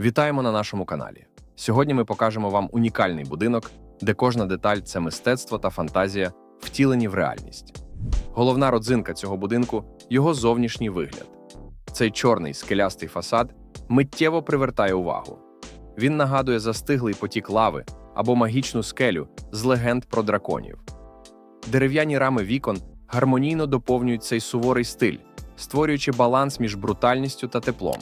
Вітаємо на нашому каналі. Сьогодні ми покажемо вам унікальний будинок, де кожна деталь це мистецтво та фантазія, втілені в реальність. Головна родзинка цього будинку його зовнішній вигляд. Цей чорний скелястий фасад миттєво привертає увагу. Він нагадує застиглий потік лави або магічну скелю з легенд про драконів. Дерев'яні рами вікон гармонійно доповнюють цей суворий стиль, створюючи баланс між брутальністю та теплом.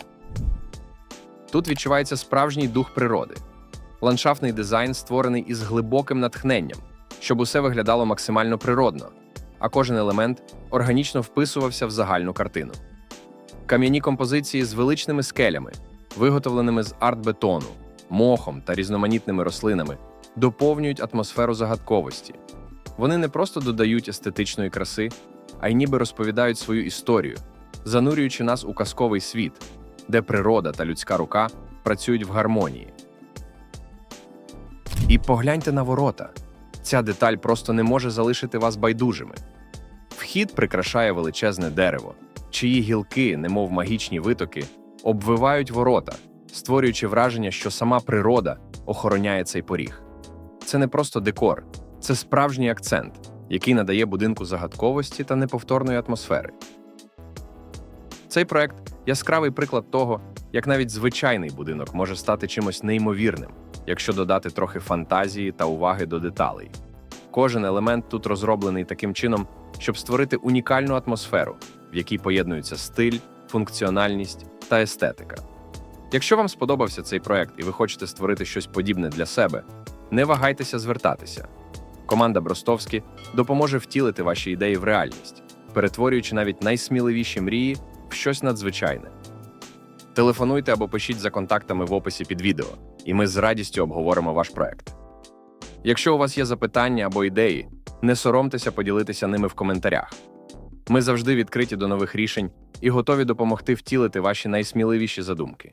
Тут відчувається справжній дух природи. Ландшафтний дизайн створений із глибоким натхненням, щоб усе виглядало максимально природно, а кожен елемент органічно вписувався в загальну картину. Кам'яні композиції з величними скелями, виготовленими з арт-бетону, мохом та різноманітними рослинами, доповнюють атмосферу загадковості. Вони не просто додають естетичної краси, а й ніби розповідають свою історію, занурюючи нас у казковий світ, де природа та людська рука працюють в гармонії. І погляньте на ворота. Ця деталь просто не може залишити вас байдужими. Вхід прикрашає величезне дерево, чиї гілки, немов магічні витоки, обвивають ворота, створюючи враження, що сама природа охороняє цей поріг. Це не просто декор, це справжній акцент, який надає будинку загадковості та неповторної атмосфери. Цей проект яскравий приклад того, як навіть звичайний будинок може стати чимось неймовірним, якщо додати трохи фантазії та уваги до деталей. Кожен елемент тут розроблений таким чином, щоб створити унікальну атмосферу, в якій поєднуються стиль, функціональність та естетика. Якщо вам сподобався цей проект і ви хочете створити щось подібне для себе, не вагайтеся звертатися. Команда Бростовські допоможе втілити ваші ідеї в реальність, перетворюючи навіть найсміливіші мрії щось надзвичайне. Телефонуйте або пишіть за контактами в описі під відео, і ми з радістю обговоримо ваш проект. Якщо у вас є запитання або ідеї, не соромтеся поділитися ними в коментарях. Ми завжди відкриті до нових рішень і готові допомогти втілити ваші найсміливіші задумки.